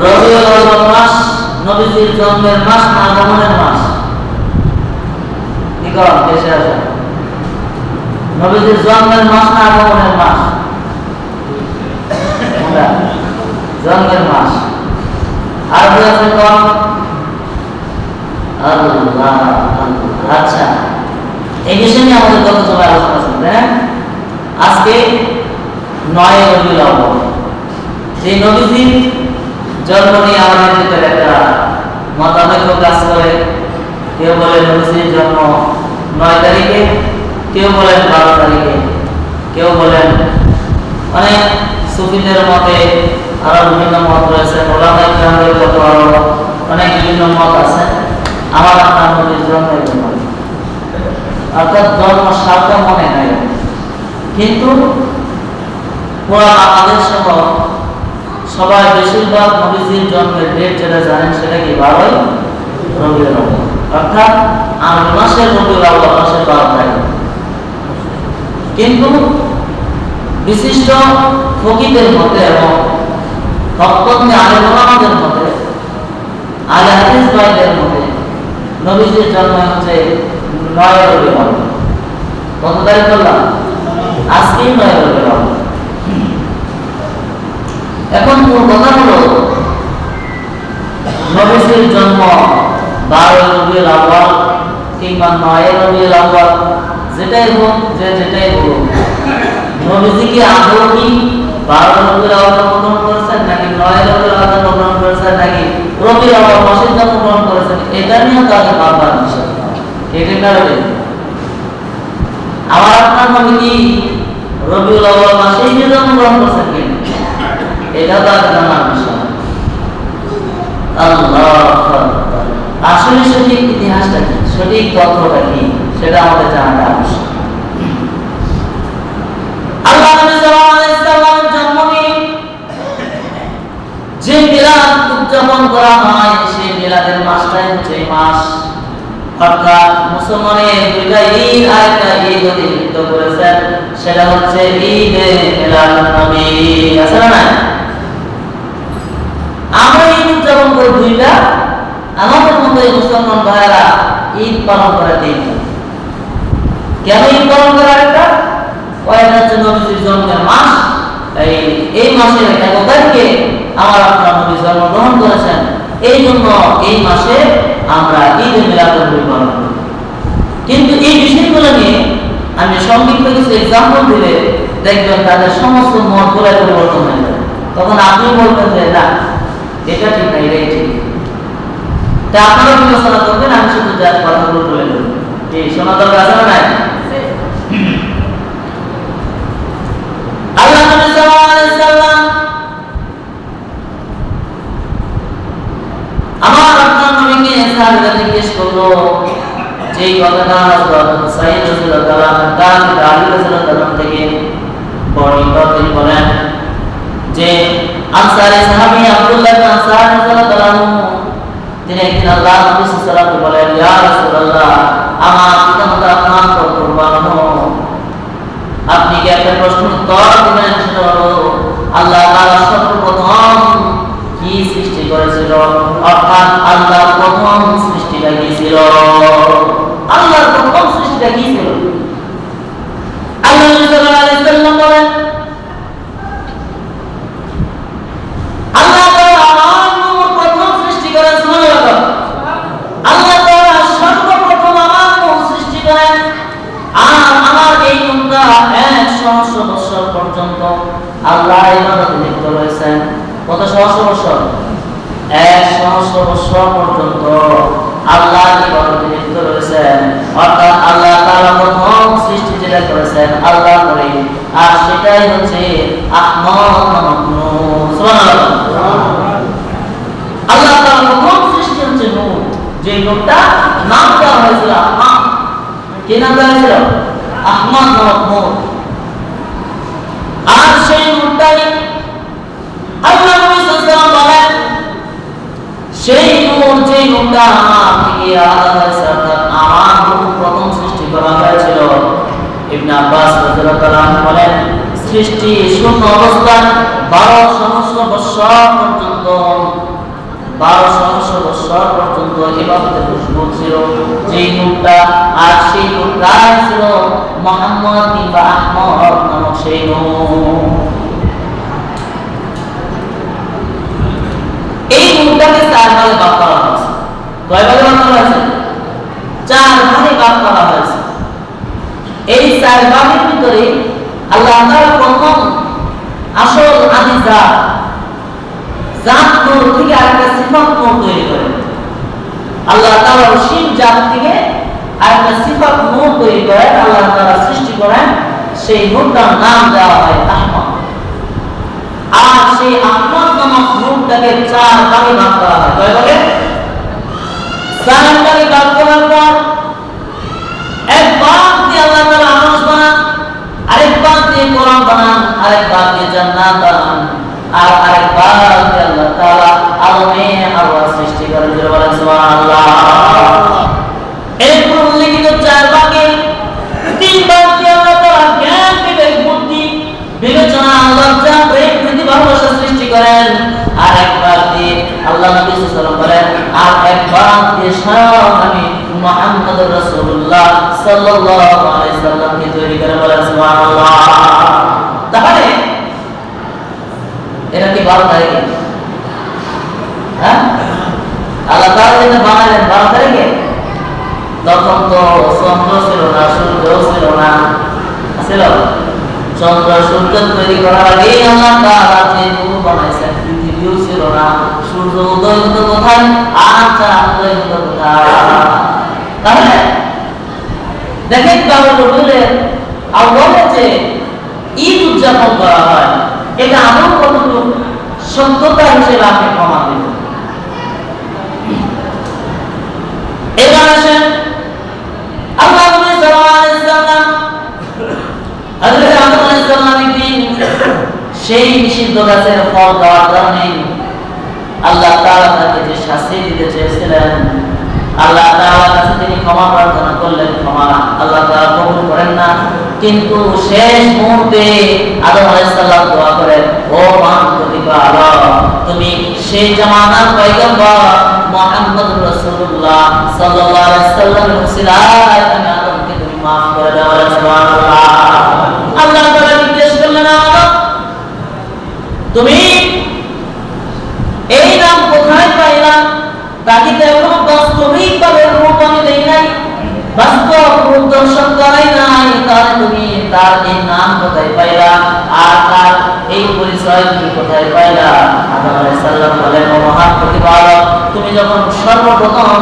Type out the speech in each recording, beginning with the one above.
রবিউল মাস, নবীজির জন্মের মাস না আগমনের মাস? কর, দেশে আসা। নবীজির জন্মের মাস না আগমনের আর কি? আছে। আচ্ছা। এই বিষয় নিয়ে আমাদের গত সবাই আলোচনা আজকে নয় রবিউল আউয়াল। সেই নবীজির জন্ম নিয়ে আমাদের ভিতরে একটা মতানৈক্য কাজ করে। কেউ বলে নবীজির জন্ম নয় তারিখে, কেউ বলেন বারো তারিখে। কেউ বলেন অনেক সুফিদের মতে আরও বিভিন্ন মত রয়েছে ওলামাই গ্রামের কত আরও অনেক বিভিন্ন মত আছে আমার আপনার নবীর জন্মের জন্য অর্থাৎ জন্ম সালটা মনে নাই কিন্তু পুরা বাংলাদেশ সহ বেশিরভাগ নবীজির জন্মের ডেট যেটা জানেন সেটা কি বারোই রবিউল অর্থাৎ আরবি মাসের রবিউল আউয়াল মাসের বারো তারিখ কিন্তু বিশিষ্ট ফকিদের মতে এবং ভক্তকে আলেমাদের মতে, আলে হাদিস ভাইদের মতে, নবীজির জন্ম হচ্ছে নয় রবিউল কত তারিখ বললাম? আজকেই নয় রবিউল এখন মূল কথা হলো, নবীজির জন্ম বারো রবিউল আউয়াল কিংবা নয় রবিউল আউয়াল যেটাই হোক, যে যেটাই হোক, নবীজি কি আদৌ কি বারো রবিউল আউয়াল গ্রহণ করেছেন নাকি নয় রবিউল আউয়াল গ্রহণ করেছেন নাকি রবিউল আউয়াল মাসের জন্ম গ্রহণ করেছেন? এটা নিয়েও তাদের ভাববার বিষয় কেটে কারণে। আবার আপনার নবী কি রবিউল আউয়াল মাসেই কি জন্ম গ্রহণ করেছেন এটা তার জানার বিষয় আসলে সঠিক ইতিহাসটা কি? সঠিক তথ্যটা কি? সেটা আমাদের জানাটা আবশ্যক। যে উদযাপন করা হয়, সেই হচ্ছে মাস। অর্থাৎ মুসলমানের ঈদ আর ঈদ সেটা হচ্ছে ঈদে আছে? আমরা ঈদ উদযাপন করি দুইটা আমাদের মতো এই মুসলমান ভাইয়েরা ঈদ পালন করে তিনটা কেন ঈদ পালন করে একটা কয়েক হচ্ছে জন্মের মাস। এই এই মাসের এগারো তারিখে আমার আপনার নবী জন্মগ্রহণ করেছেন। এই জন্য এই মাসে আমরা ঈদে মিলাদুল পালন করি। কিন্তু এই বিষয়গুলো নিয়ে আমি সংক্ষিপ্ত কিছু এক্সাম্পল দিলে দেখবেন তাদের সমস্ত মত পরিবর্তন হয়ে যাবে। তখন আপনি বলবেন যে, না এটা ঠিক না, এটাই ঠিক। তা আপনারা বিবেচনা করবেন? আমি শুধু যা কথাগুলো বলে দেবো এই শোনা দরকার আছে না? আল্লাহ আমার যেই কথাটা হযরত থেকে যে আনসারী সাহাবী আব্দুল্লাহ ইবনে আনসার রাদিয়াল্লাহু আনহু, তিনি একদিন আল্লাহ নবী সাল্লাল্লাহু আলাইহি বলেন, ইয়া রাসূলুল্লাহ, আমার পিতামাতা আপনার তো কুরবান হোক। আপনি কি একটা প্রশ্ন উত্তর দিবেন সেটা হলো, আল্লাহ তাআলা সর্বপ্রথম কি সৃষ্টি করেছিল? অর্থাৎ আল্লাহ প্রথম সৃষ্টিটা কি ছিল? আল্লাহর প্রথম সৃষ্টিটা কি ছিল? আল্লাহ সাল্লাল্লাহু আলাইহি সাল্লাম বলেন আল্লাহ তাআলা আমার নূর প্রথম সৃষ্টি করেন সুবহানাল্লাহ আল্লাহ তাআলা সর্বপ্রথম আমার নূর সৃষ্টি করেন আর আমার এই নূরটা এক সহস্র বছর পর্যন্ত আল্লাহ ইবাদতে লিপ্ত রয়েছেন সহস্র বছর। এক সহস্র বছর পর্যন্ত আল্লাহ লিপ্ত রয়েছেন। অর্থাৎ আল্লাহ তাআলা প্রথম সৃষ্টি যেটা করেছেন আল্লাহ করে আর সেটাই হচ্ছে আল্লাহ তাআলা প্রথম সৃষ্টি হচ্ছে নূর। যে নূরটা নাম দেওয়া হয়েছিল আহমদ। কি নাম দেওয়া হয়েছিল? আহমদ নামক নূর। আর সেই নূরটাই আল্লাহ নবী সাল্লাল্লাহু আলাইহি বলেন সেই নূর যে নূরটা থেকে আমার প্রথম সৃষ্টি করা হয়েছিল। ইবনে আব্বাস রাদিয়াল্লাহু বলেন, সৃষ্টি শূন্য অবস্থান বারো সহস্র বৎসর পর্যন্ত, বারো সহস্র বৎসর পর্যন্ত এবাদতে মশগুল ছিল। যেই নূরটা আর সেই নূরটাই ছিল মোহাম্মদ কিংবা আহমদ নামক সেই নূর এই নূরটাকে চার ভাগে ভাগ করা হয়েছে কয় ভাগে ভাগ করা হয়েছে চার ভাগে ভাগ করা হয়েছে এই চার ভিতরে আল্লাহ প্রথম আসল আদি জাত জাত নূর থেকে আরেকটা সিফাত নূর তৈরি করেন। আল্লাহ তাআলা অসীম জাত থেকে আরেকটা সিফাত নূর তৈরি করেন, আল্লাহ তাআলা সৃষ্টি করেন, সেই নূরটার নাম দেওয়া হয় আহমদ। আর সেই আহমদ নামক নূরটাকে চার ভাগে ভাগ করা হয়। কয় ভাগে? চার ভাগে ভাগ করার পর এক ভাগ দিয়ে আল্লাহ তাআলা আরশ বানান আরেক ভাগ দিয়ে কোরআন বানান আরেক ভাগ দিয়ে জান্নাত বানান আর আরেক ভাগ দিয়ে আল্লাহ তাআলা আলমে আরওয়াহ সৃষ্টি করেন জোরে বলেন সুবহানাল্লাহ এরপর উল্লেখিত চার ভাগে তিন ভাগ দিয়ে আল্লাহ তাআলা জ্ঞান বিবেক বুদ্ধি বিবেচনা লজ্জা প্রেম প্রীতি ভালোবাসা সৃষ্টি করেন আর এক ভাগ দিয়ে আল্লাহ নবী সাল্লাল্লাহু আলাইহি ওয়াসাল্লাম বলেন আর এক ভাগ দিয়ে স্বয়ং আমি মুহাম্মদ রাসূলুল্লাহ সাল্লাল্লাহু আলাইহি সাল্লামকে তৈরি করে বলেন সুবহানাল্লাহ তাহলে এটা কি বারো তারিখে হ্যাঁ আল্লাহ তাআলা যেটা বানালেন বারো তারিখে তখন তো চন্দ্র ছিল না সূর্য ছিল না ছিল চন্দ্র সূর্য তৈরি করার আগে আল্লাহ তাআলা যে নূর বানাইছেন ছিল না। সূর্য উদয় হতো কোথায়? আর চাঁদ উদয় হতো কোথায়? দেখেন বাবা রবিউলের আহ্বানে যে ঈদ উদযাপন করা হয়, এটা আমার কতটুকু সত্যতা হিসেবে আপনি প্রমাণ দেবেন? এবার আসেন আল্লাহ নবী সাল্লাল্লাহু আলাইহি সাল্লাম হযরত আদম আলাইহিস সালাম একদিন সেই নিষিদ্ধ গাছের ফল খাওয়ার কারণে আল্লাহ তাকে যে শাস্তি দিতে চেয়েছিলেন, আল্লাহ তাআলার কাছে তিনি ক্ষমা প্রার্থনা করলেন, ক্ষমা আল্লাহ তাআলা কবুল করেন না, কিন্তু শেষ মুহূর্তে আদম আলাইহিস দোয়া করেন, ও মান প্রতিপালক, তুমি সেই জামানার পয়গম্বর মুহাম্মদ রাসূলুল্লাহ সাল্লাল্লাহু আলাইহি সাল্লামের আমি আদমকে তুমি maaf করে দাও সুবহানাল্লাহ। আল্লাহ তুমি এই নাম কোথায় পাইলা? তাকে এখনও দশ তুমি বাস্তব করাই নাই, তাহলে তুমি তার এই নাম কোথায় পাইলা? আর তার এই পরিচয় তুমি কোথায় পাইলা? আদম বলেন, ও মহান তুমি যখন সর্বপ্রথম,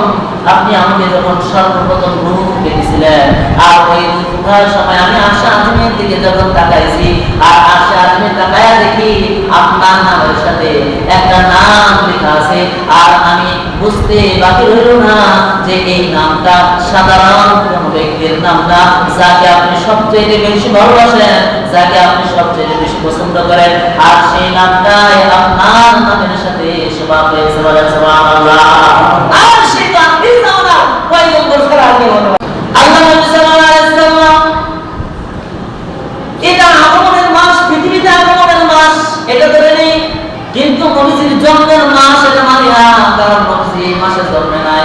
আপনি আমাকে যখন সর্বপ্রথম রূপ দিয়েছিলেন আর ওই উঠার সময় আমি আশা আজমের দিকে যখন তাকাইছি, আর আশা আজমের তাকায়া দেখি আপনার নামের সাথে একটা নাম লেখা আছে, আর আমি বুঝতে বাকি রইল না যে এই নামটা সাধারণ কোন ব্যক্তির নাম না, যাকে আপনি সবচেয়ে বেশি ভালোবাসেন, যাকে আপনি সবচেয়ে বেশি পছন্দ করেন। আর সেই নামটাই আপনার নামের সাথে সেবা পেয়েছে আর সেই তো আপনি জানো না ছাড়া আর কেউ হতে পারে না। আল্লাহ নবী সাল্লাল্লাহু আলাইহি ওয়াসাল্লাম এটা আগমনের মাস পৃথিবীতে আগমনের মাস এটা ধরে নেই কিন্তু নবীজির জন্মের মাস এটা মানি না কারণ নবীজি এই মাসে জন্মে নাই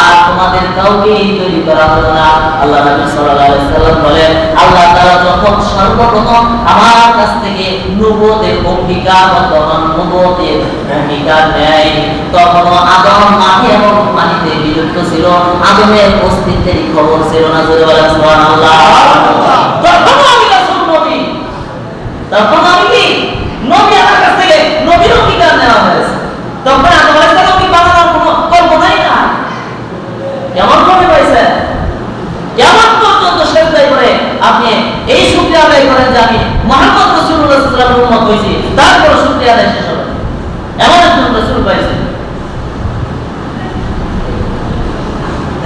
আর তোমাদের কাউকে তৈরি করা হতো না। আল্লাহ নবী সাল্লাল্লাহু আলাইহি সাল্লাম বলেন, আল্লাহ তাআলা যখন সর্বপ্রথম আমার কাছ থেকে নবুয়তের অঙ্গীকার তখন নবুয়তের অঙ্গীকার নেয় তখন আদম মাটি এবং পানিতে বিলুপ্ত ছিল, আদমের অস্তিত্বের খবর ছিল না, জোরে বলেন সুবহানাল্লাহ। তখন আমি রাসূল নবী। তখন আমি কি? নবী আমার কাছ থেকে নবীর অঙ্গীকার নেওয়া হয়েছে। তখন আদম আলাইহিস সালামকে বানানোর কোনো কল্পনাই না কেমন করে পাইছে কেমন পর্যন্ত সেজদায় করে আপনি এই শুকরিয়া আদায় করেন যে আমি মুহাম্মদ ওয়াসাল্লামের উম্মত হইছি তারপর শুকরিয়া আদায় শেষ হবে। এমন একজন রাসূল পাইছে।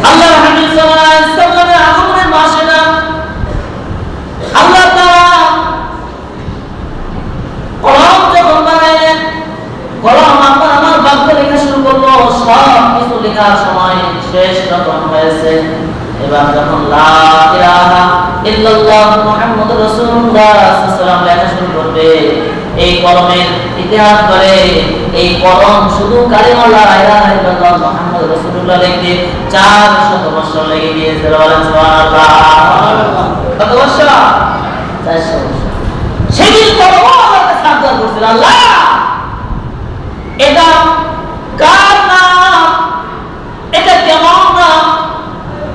আল্লাহ হাবিব সাল্লাল্লাহু আগমনের মাস এটা আল্লাহ তাআলা কলম যখন বানাইলেন, কলম আপনার আমার বাক্য লেখা শুরু করল সব কিছু লেখার সময় শেষ যখন হয়েছে। এবার যখন লা এই কলমের ইতিহাস করে এই কলম শুধু কালিমা লা ইলাহা ইল্লাল্লাহ মুহাম্মাদুর রাসূলুল্লাহ লিখতে 400 বছর লেগে কত বছর 400 বছর সেদিন এটা কার নাম এটা কেমন নাম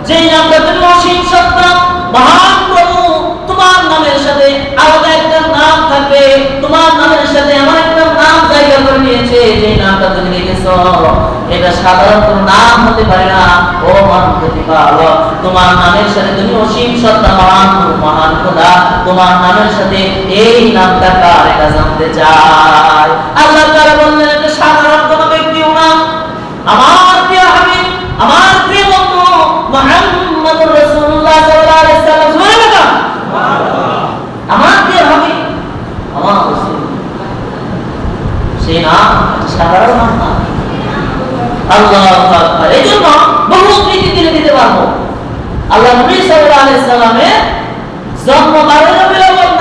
যে নামটা তুমি অসীম সত্তা মহান প্রভু তোমার নামের সাথে আলাদা একটা নাম থাকবে তোমার নামের সাথে এমন একটা নাম জায়গা করে নিয়েছে যে নামটা তুমি রেখেছ এটা সাধারণ কোনো নাম হতে পারে না। ও মহান প্রতিপালক তোমার নামের সাথে তুমি অসীম সত্তা মহান মহান খোদা তোমার নামের সাথে এই নামটা কার এটা জানতে চায় আল্লাহ তাআলা বললেন এটা সাধারণ কোনো ব্যক্তিও না। আমার প্রিয় হাবিব আমার প্রিয় বন্ধু মুহাম্মদুর রাসূলুল্লাহ সাল্লাল্লাহু আলাইহি সাল্লাম শুনে আমার প্রিয় হাবিব আমার রাসূল। সেই নাম সাধারণ আল্লাহ আকবার জন্য বহু স্মৃতি দিলে দিতে পারব। আল্লাহ নবী সাল্লাল্লাহু আলাইহি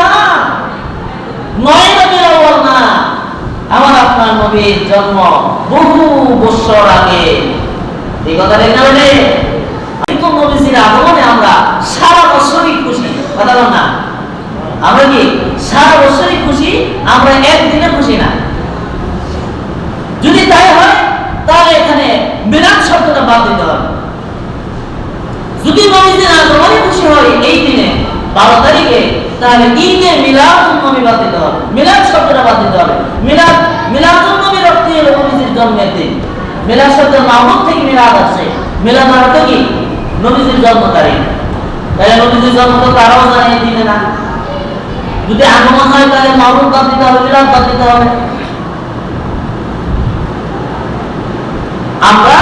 না, নয় রবিউল আউয়াল না। আমার আপনার নবীর জন্ম বহু বছর আগে। এই কথা ঠিক না বলে কিন্তু নবীজির আগমনে আমরা সারা বছরই খুশি। কথা না। আমরা কি সারা খুশি? আমরা একদিনে খুশি না। যদি তাই হয়, তাহলে মিলাদ শব্দটা বাদ দিতে হবে। যদি নবীজির আগমনে খুশি হয়, এই দিনে বারো তারিখে, তাহলে ঈদে মিলাদ নবী বাদ দিতে হবে। মিলাদ শব্দটা বাদ দিতে হবে। মিলাদ অর্থ হলো নবীজির জন্মের দিন। মিলাদ শব্দ মাহমুদ থেকে মিলাদ মিলাদ অর্থ কি? নবীজির জন্ম তারিখ। তাহলে নবীজির জন্ম তো তারাও জানে এই দিনে না। যদি আগমন হয়, তাহলে মাহমুদ বাদ দিতে হবে, মিলাদ বাদ দিতে হবে। আমরা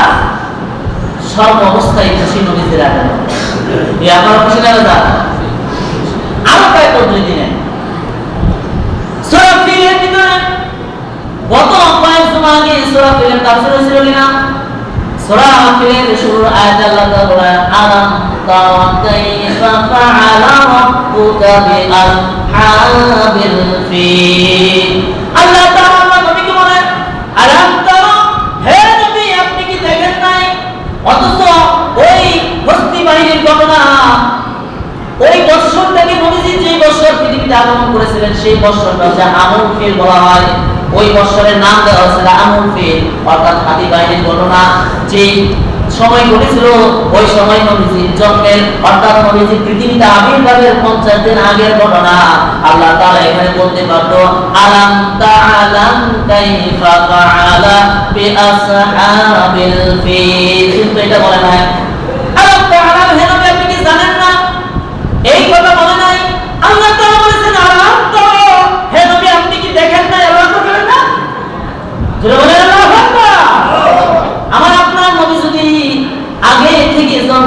সব অবস্থায় খুশি আগমন। এই আপনারা খুশি দাদা আরও কয়েক পদ্ধতি আয়াত আল্লাহ তারা হে নবী আপনি কি দেখেন নাই অথচ ওই হস্তি বাহিনীর ঘটনা ওই বৎসরটাকে নবীজি যে বৎসর পৃথিবীতে আগমন করেছিলেন সেই বৎসরটা হচ্ছে আমল ফিল বলা হয়। ওই বৎসরের নাম দেওয়া হয়েছিল আমল ফিল। অর্থাৎ হাতি বাহিনীর ঘটনা। যে সময় ঘটেছিল, ওই সময় নবীজির জন্মের অর্থাৎ নবীজি পৃথিবীতে আবির্ভাবের পঞ্চাশ দিন আগের ঘটনা। আল্লাহ তাআলা এখানে বলতে পারতো আলাম তাআলাম কাইফা ফাআলা বিআসহাবিল ফিল? কিন্তু এটা বলে নাই আলাম তাআলাম হে নবী আপনি কি জানেন না এই কথা বলে নাই আল্লাহ তাআলা বলেছেন আলাম তাআলা হে নবী আপনি কি দেখেন না আল্লাহ তো বলেন না জোরে বলেন আল্লাহু আকবার আমার আপনার নবী যদি আগে থেকে জন্ম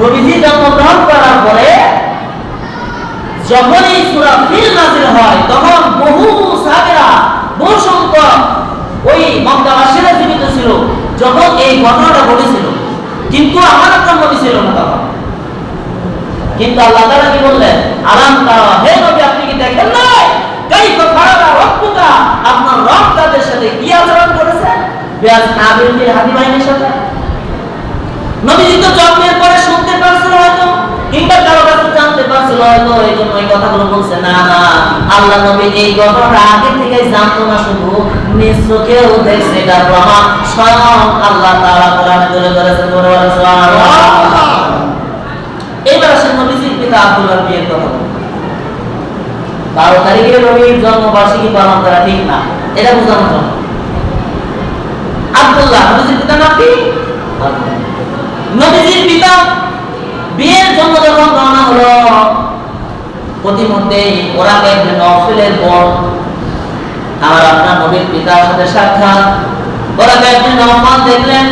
নবীজি জন্মগ্রহণ করার পরে যখন এই সূরা ফিল নাযিল হয়, তখন বহু সাহাবীরা, বহু সংখ্যক ওই মক্কাবাসীরা জীবিত ছিল। যখন এই ঘটনাটা ঘটেছিল, কিন্তু আমার নবী ছিল না তখন। কিন্তু আল্লাহ তাআলা কি বললেন? আলাম তারা হে নবী, আপনি কি দেখেন নাই? আপনার রব তাদের সাথে কি আচরণ করেছে? বিয়াস নাবিল ফিল হাদি বাহিনীর সাথে? নবীজি তো জন্মের কিংবা কারও কাছে জানতে পারছিল হয়তো এই জন্য এই কথাগুলো বলছে। না না, আল্লাহ নবী এই ঘটনাটা আগে থেকে জানতো না শুধু নিজ চোখেও দেখছে, এটা প্রমাণ স্বয়ং আল্লাহ তাআলা কোরআনে তুলে বলে এবার আসেন নবীজির পিতা আব্দুল্লাহ বিয়ের কথা বারো তারিখে নবীর জন্মবার্ষিকী পালন করা ঠিক না, এটা বোঝানোর জন্য। আব্দুল্লাহ, নবীজির পিতার নাম কি। নবীজির পিতা বিয়ের জন্য যখন রওনা হলো, প্রতিমধ্যে ওরা নফিলের পর আমার আপনার নবীর পিতার সাথে সাক্ষাৎ। ওরা একজন নওফাল দেখলেন।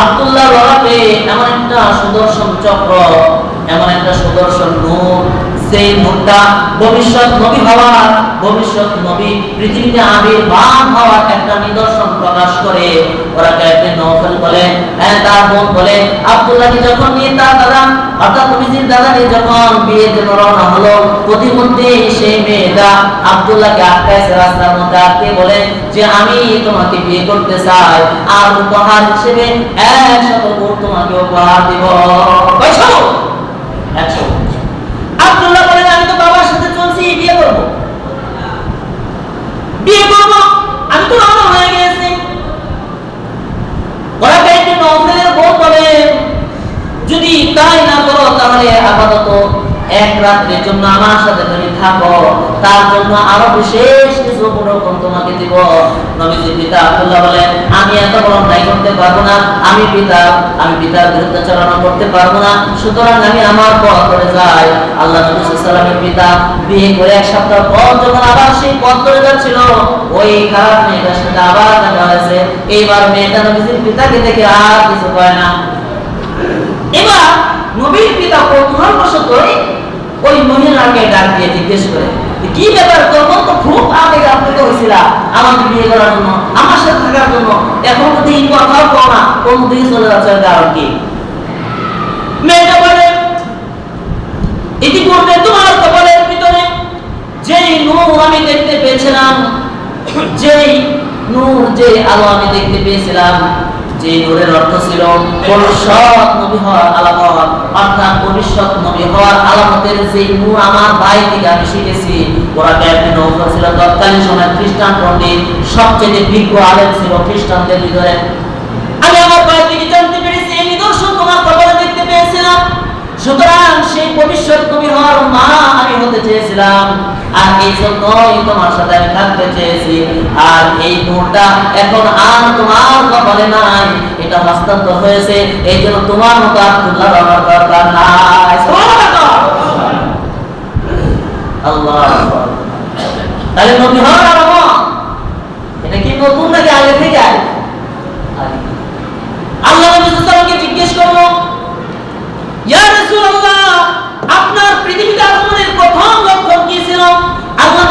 আবদুল্লাহ লড়াতে এমন একটা সুদর্শন চক্র, এমন একটা সুদর্শন নূর সেই নূরটা ভবিষ্যৎ নবী হওয়ার, ভবিষ্যৎ নবী পৃথিবীতে আবির্ভাব হওয়ার একটা নিদর্শন প্রকাশ করে। ওরা কাইবে নওফেল বলে হ্যাঁ তার বোন বলে। আব্দুল্লাহকে যখন নিয়ে তার দাদা, অর্থাৎ নবীজির দাদা নিয়ে যখন বিয়ের জন্য রওনা হলো, প্রতিমধ্যে সেই মেয়েটা আব্দুল্লাহকে আটকাইছে রাস্তার মধ্যে, আটকে বলে যে, আমি তোমাকে বিয়ে করতে চাই। আর উপহার হিসেবে একশত ভোট তোমাকে উপহার দিব। একশো আব্দুল্লাহ বলেন, আমি তো বাবার সাথে চলছি বিয়ে করব। বিয়ে করব? আমি তো রওনা হয়ে গেছি যদি তাই না করো, তাহলে আপাতত এক রাত্রের জন্য আমার সাথে থাকো। তার জন্য আরও বিশেষ কিছু উপরকম তোমাকে দিব। নবীজি পিতা আব্দুল্লাহ বলেন, আমি এত বড় অন্যায় করতে পারব না। আমি পিতা, আমি পিতার বিরুদ্ধে চালনা করতে পারব না। সুতরাং আমি আমার পথ করে যাই। আল্লাহ নবী সাল্লামের পিতা বিয়ে করে এক সপ্তাহ পর যখন আবার সেই পথ করে যাচ্ছিল, ওই খারাপ মেয়েটার সাথে আবার দেখা হয়েছে। এইবার মেয়েটা নবীজির পিতাকে দেখে আর কিছু কয় না। এবার নবীর পিতা কৌতূহলবশতই ওই মহিলাকে ডাক দিয়ে জিজ্ঞেস করে কি ব্যাপার তখন তো খুব আবেগ আপ্লুত হয়েছিল আমাকে বিয়ে করার জন্য, আমার সাথে থাকার জন্য। এখন তো এই কথাও কও না, কোন দিকে চলে যাচ্ছে কারণ কি? মেয়েটা বলে, ইতিপূর্বে তোমার কপালের ভিতরে যেই নূর আমি দেখতে পেয়েছিলাম, যেই নূর যে আলো আমি দেখতে পেয়েছিলাম যে নূরের অর্থ ছিল ভবিষ্যৎ নবী হওয়ার আলামত, অর্থাৎ ভবিষ্যৎ নবী হওয়ার আলামতের যে নূর আমার ভাই থেকে আমি শিখেছি। ওরা ক্যাপ্টেন নৌকা ছিল তৎকালীন সময় খ্রিস্টান পণ্ডিত, সবচেয়ে বিজ্ঞ আলেম ছিল খ্রিস্টানদের ভিতরে। আমি আমার ভাই থেকে জানতে পেরেছি, এই নিদর্শন তোমার কপালে দেখতে পেয়েছিলাম। সুতরাং সেই ভবিষ্যৎ নবী হওয়ার মা আমি হতে চেয়েছিলাম। আর এই জন্যই তোমার সাথে আমি থাকতে চেয়েছি। আর এই নূরটা এখন আর তোমার কপালে নাই। এটা হস্তান্তর হয়েছে। এই জন্য তোমার মতো আব্দুল্লাহ আমার দরকার নাই। আল্লাহ তাহলে নবী হওয়ার আলামত এটা কি নতুন নাকি আগে থেকে? আগে। আল্লাহ নবী সাল্লাল্লাহু জিজ্ঞেস করল, ইয়া রাসূলুল্লাহ, আপনার পৃথিবীতে আগমনের প্রথম লক্ষণ কি ছিল?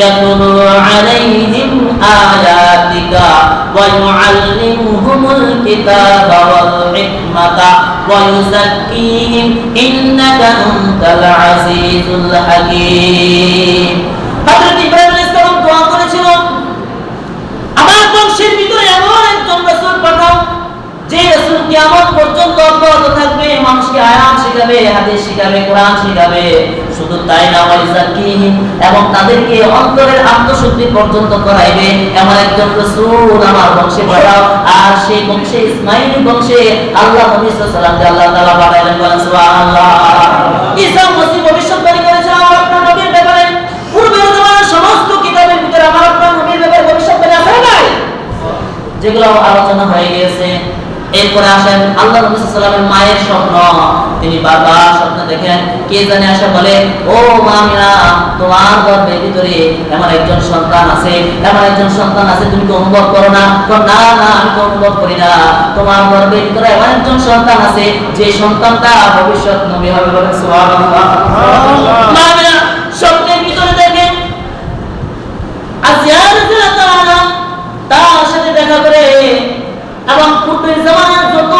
يتلو عليهم آياتك ويعلمهم الكتاب والحكمة ويزكيهم إنك أنت العزيز الحكيم হযরত ইব্রাহিম আলাইহিস সালাম দোয়া করেছিল আমার বংশের ভিতরে এমন একজন রাসূল পাঠাও যে রাসূল কিয়ামত পর্যন্ত অব্যাহত থাকবে মানুষকে আয়াত শিখাবে হাদিস শিখাবে কোরআন শিখাবে শুধু তাই এবং তাদেরকে অন্তরের আত্মশুদ্ধি পর্যন্ত করাইবে। একজন আমার বংশে পাঠাও। আর সেই বংশে বংশে আল্লাহ নবী সাল্লাল্লাহু আলাইহি আল্লাহ তাআলা বলেন সুবহানাল্লাহ। ঈসা করেছেন আমার আপনার নবীর ব্যাপারে। সমস্ত কিতাবের ভিতরে আমার আপনার নবীর ব্যাপারে আছে নাই? যেগুলো আলোচনা হয়ে গিয়েছে। এরপরে আসেন আল্লাহ নবী সাল্লামের মায়ের স্বপ্ন। তিনি বারবার স্বপ্ন দেখেন। কে জানে আসে বলে ও মামিনা তোমার গর্ভের ভিতরে এমন একজন সন্তান আছে এমন একজন সন্তান আছে তুমি কি অনুভব করো না? না না আমি তো অনুভব করি না। তোমার গর্ভের ভিতরে এমন একজন সন্তান আছে যে সন্তানটা ভবিষ্যৎ নবী হবে বলে সুবহানাল্লাহ মামিনা স্বপ্নের ভিতরে দেখেন আসিয়া রাদিয়াল্লাহু তাআলা তার সাথে দেখা করে এবং পূর্বের জামানার যত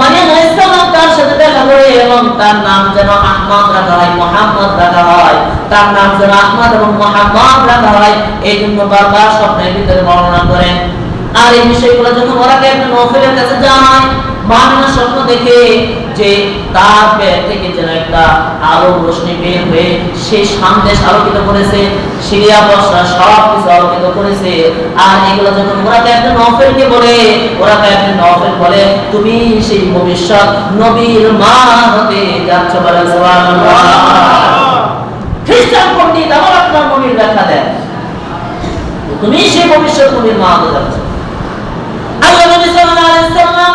মারিয়াম আলাইহিস সালাম তার সাথে দেখা করে এবং তার নাম যেন আহমদ রাখা হয়, মোহাম্মদ রাখা হয়। তার নাম যেন আহমদ এবং মোহাম্মদ রাখা হয়, এই জন্য বারবার স্বপ্নের ভিতরে বর্ণনা করেন। আর এই বিষয়গুলো যখন ওরা একটা নফিলের কাছে যায় মামিনা স্বপ্ন দেখে যে তার থেকে যেন একটা আলো রোশনি বের হয়ে সেই সন্দেশ আলোকিত করেছে সিরিয়া সব কিছু আলোকিত করেছে। আর এগুলো যখন ওরা নফেলকে বলে, ওরা নফেল বলে, তুমি সেই ভবিষ্যৎ নবীর মা হতে যাচ্ছ বলে খ্রিস্টান পণ্ডিত আপনার নবীর ব্যাখ্যা দেন। তুমি সেই ভবিষ্যৎ নবীর মা হতে যাচ্ছ। আল্লাহ নবী সাল্লাল্লাহু আলাইহি সাল্লাম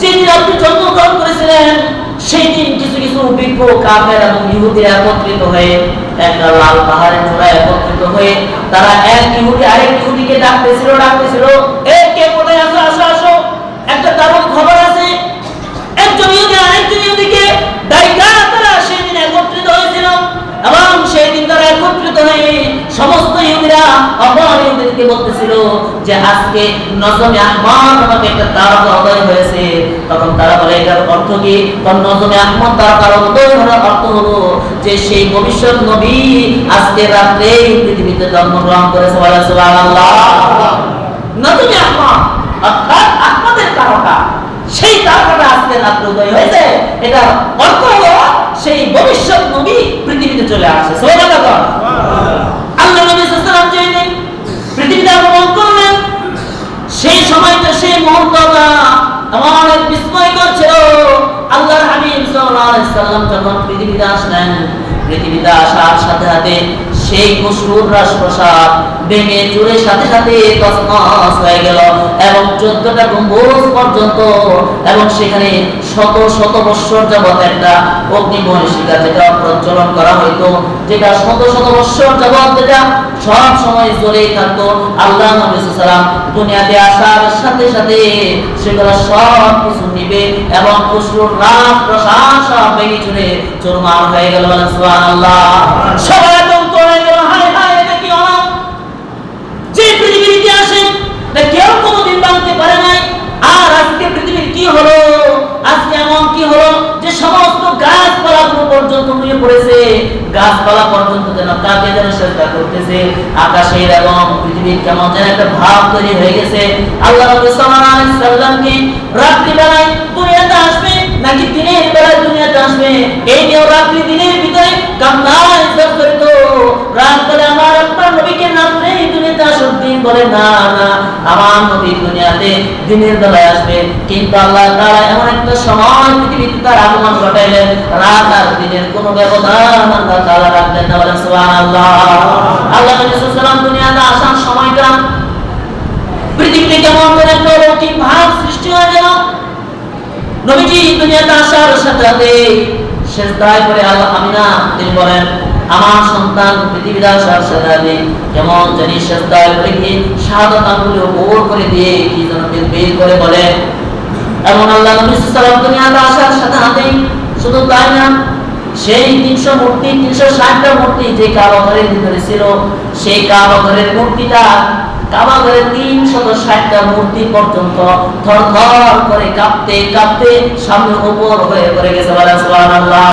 যেদিন আপনি জন্মগ্রহণ করেছিলেন, সেই কিছু কিছু বিজ্ঞ কাফের এবং ইহুদিরা একত্রিত হয়ে একটা লাল পাহাড়ের চূড়ায় একত্রিত হয়ে তারা এক ইহুদি, আরেক ইহুদিকে ডাকতেছিল ডাকতেছিল, এ, কে আসো আসো আসো। একটা দারুণ খবর আছে। একজন ইহুদি, আরেকজন ইহুদিকে ডাইকা তারা সেই দিন একত্রিত হয়েছিল এবং সেই দিন তারা একত্রিত হয়ে সমস্ত ইহুদিরা অপর ইহুদিকে বলতেছিল যে আজকে নজমে আহমদ নামক একটা তারকা উদয় হয়েছে। তখন তারা বলে, এটার অর্থ কি? তখন নজমে আহমদ তারকার উদয় হওয়ার অর্থ হলো যে সেই ভবিষ্যৎ নবী আজকে রাত্রে পৃথিবীতে জন্মগ্রহণ করেছে। বলে, সুবহানাল্লাহ। নজমে আহমদ অর্থাৎ আহমদের তারকা, সেই তারকাটা আজকে রাত্রে উদয় হয়েছে। এটা অর্থ হলো সেই ভবিষ্যৎ নবী পৃথিবীতে চলে আসছে। সুবহানাল্লাহ আল্লাহ নবী সাল্লাল্লাহু আলাইহি ওয়াসাল্লাম পৃথিবীতে আগমন করলেন সেই সময়টা সেই মুহূর্তটা এমন এক বিস্ময়কর ছিল আল্লাহর হাবিব সাল্লাল্লাহু আলাইহি সাল্লাম যখন পৃথিবীতে আসলেন পৃথিবীতে আসার সাথে সাথে সেই খুশবুর রাস প্রসাদ ভেঙে চুরে সাথে সাথে তসমস হয়ে গেল এবং চোদ্দটা গম্বুজ পর্যন্ত এবং সেখানে শত শত বৎসর যাবৎ একটা অগ্নিময় শিখা যেটা প্রজ্বলন করা হইতো, যেটা শত শত বৎসর যাবৎ যেটা সব সময় জ্বলেই থাকতো। আল্লাহ নবী সাল্লাম দুনিয়াতে আসার সাথে সাথে সেগুলো সব কিছু নিবে এবং রাত প্রসাদ সব ভেঙে চুরে চুরমার হয়ে গেল সুবহানাল্লাহ। সবাই আতঙ্ক হয়ে গেল হায় হায় এটা কি হলো যে পৃথিবীর ইতিহাসে তা কেউ কোনোদিন জানতে পারে নাই আর আজকে পৃথিবীর কি হলো আজকে এমন কি হলো যে সমস্ত গাছপালা পর্যন্ত পড়েছে, গাছপালা পর্যন্ত যেন কাকে যেন চেষ্টা করতেছে, আকাশের এবং পৃথিবীর কেমন যেন একটা ভাব তৈরি হয়ে গেছে। আল্লাহ নবী সাল্লাল্লাহু সাল্লামকে রাত্রি বেলায় দুনিয়াতে আসবে নাকি দিনের বেলায় দুনিয়াতে আসবে? এই নিয়ে রাত্রি দিনের ভিতরে কান্নায় জর্জরিত রাত বলে আমার আপনার নবীকে রাত্রে এই দুনিয়াতে আসুন দিন বলে, না না, আমার নবী দুনিয়াতে দিনের বেলায় আসবে। কিন্তু আল্লাহ তাআলা এমন একটা সময় পৃথিবীতে তার আগমন ঘটাইলেন, রাত আর দিনের কোনো ব্যবধান আল্লাহ তাআলা রাখলেন না। আল্লাহ সাল্লাল্লাহু দুনিয়াতে আসার সময়টা পৃথিবীতে কেমন করে একটা অলৌকিক ভাব সৃষ্টি হয়ে গেল। নবীজি দুনিয়াতে আসার সাথে সাথে শেষদায় করে আল্লাহ আমিনা তিনি বলেন আমার সন্তান পৃথিবীতে আসার সাথে কেমন জানি শেষদায় করে গিয়ে শাহাদাত আঙ্গুলি উপর করে দিয়ে কি যেন বের করে বলে। এবং আল্লাহ নবী সাল্লাল্লাহু দুনিয়াতে আসার সাথে সাথে শুধু তাই না, সেই তিনশো মূর্তি, তিনশো ষাটটা মূর্তি যে কাবা ঘরের ভিতরে ছিল, সেই কাবা ঘরের মূর্তিটা, কাবা ঘরের তিনশত ষাটটা মূর্তি পর্যন্ত থর থর করে কাঁপতে কাঁপতে সামনে উপর হয়ে পড়ে গেছে সুবহানাল্লাহ।